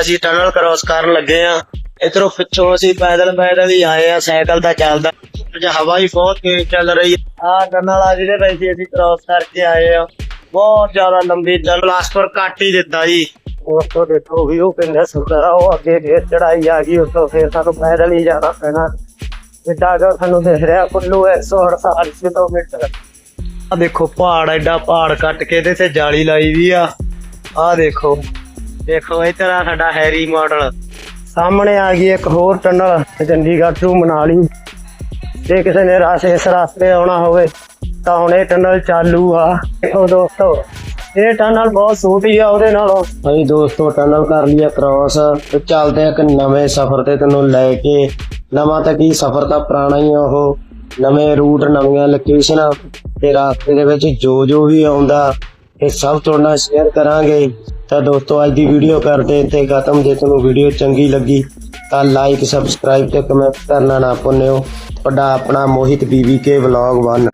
ਅਸੀਂ tunnel cross ਕਰਨ ਲੱਗੇ ਆ ਇਧਰੋਂ ਪਿੱਛੋਂ ਅਸੀਂ ਪੈਦਲ ਪੈਦਲ ਹੀ ਆਏ ਆ ਸਾਈਕਲ ਤਾਂ ਚੱਲਦਾ। ਜੇ ਹਵਾ ਹੀ ਬਹੁਤ ਤੇਜ਼ ਚੱਲ ਰਹੀ ਆ ਟਨਲ ਆ ਜਿਹਦੇ ਵਿੱਚ ਅਸੀਂ ਕ੍ਰਾਸ ਕਰਕੇ ਆਏ ਆ ਬਹੁਤ ਜ਼ਿਆਦਾ ਲੰਬੀ ਟਨਲ ਪਲਾਸਟਰ ਕੱਟ ਹੀ ਦਿੱਤਾ ਜੀ। ਉਸ ਤੋਂ ਦੇਖੋ ਵੀ ਉਹ ਸੁੰਦਰ ਆ ਉਹ ਅੱਗੇ ਫੇਰ ਚੜਾਈ ਆ ਗਈ ਉਸ ਤੋਂ ਫੇਰ ਸਾਨੂੰ ਪੈਦਲ ਹੀ ਜਾਣਾ ਪੈਣਾ। ਜਿੱਦਾਂ ਕਿ ਸਾਨੂੰ ਦਿਖ ਰਿਹਾ ਕੁੱਲੂ 148 ਕਿਲੋਮੀਟਰ ਆ ਦੇਖੋ ਪਹਾੜ ਐਡਾ ਪਹਾੜ ਕੱਟ ਕੇ ਇਹਦੇ ਤੇ ਜਾਲੀ ਲਾਈ ਵੀ ਆ। ਆ ਦੇਖੋ। ਦੇਖੋ ਇਹ ਤਰ੍ਹਾਂ ਸਾਡਾ ਹੈਰੀ ਮਾਡਲ। ਸਾਹਮਣੇ ਆ ਗਈ ਇੱਕ ਹੋਰ ਟਨਲ ਚੰਡੀਗੜ੍ਹ ਤੋਂ ਮਨਾਲੀ। ਜੇ ਕਿਸੇ ਨੇ ਰਾਸ ਇਸ ਰਸਤੇ ਆਉਣਾ ਹੋਵੇ ਤਾਂ ਹੁਣ ਇਹ ਟਨਲ ਚਾਲੂ ਆ। ਦੇਖੋ ਦੋਸਤੋ ਇਹ ਟਨਲ ਬਹੁਤ ਛੋਟੀ ਆ ਉਹਦੇ ਨਾਲੋਂ। ਅਸੀਂ ਦੋਸਤੋ ਟਨਲ ਕਰ ਲਿਆ ਕ੍ਰਾਸ ਤੇ ਚੱਲਦੇ ਆ ਇੱਕ ਨਵੇਂ ਸਫ਼ਰ ਤੇ ਤੈਨੂੰ ਲੈ ਕੇ। ਨਵਾਂ ਤਾਂ ਕੀ ਸਫ਼ਰ ਤਾਂ ਪੁਰਾਣਾ ਹੀ ਆ ਉਹ। ਨਵੇਂ ਰੂਟ ਨਵੀਆਂ ਲੋਕੇਸ਼ਨਾਂ ਤੇ ਰਾਸਤੇ ਦੇ ਵਿੱਚ ਜੋ ਜੋ ਵੀ ਆਉਂਦਾ ਇਹ ਸਭ ਤੁਹਾਡੇ ਨਾਲ ਸ਼ੇਅਰ ਕਰਾਂਗੇ। ਤਾਂ ਦੋਸਤੋ, ਅੱਜ ਦੀ ਵੀਡੀਓ ਕਰਦੇ ਤੇ ਖਤਮ। ਜੇ ਤੁਹਾਨੂੰ ਵੀਡੀਓ ਚੰਗੀ ਲੱਗੀ, ਤਾਂ ਲਾਈਕ ਸਬਸਕ੍ਰਾਈਬ ਤੇ ਕਮੈਂਟ ਕਰਨਾ ਨਾ ਭੁੱਲਿਓ। ਤੁਹਾਡਾ ਆਪਣਾ ਮੋਹਿਤ ਬੀਬੀ ਕੇ ਵਲੌਗ 1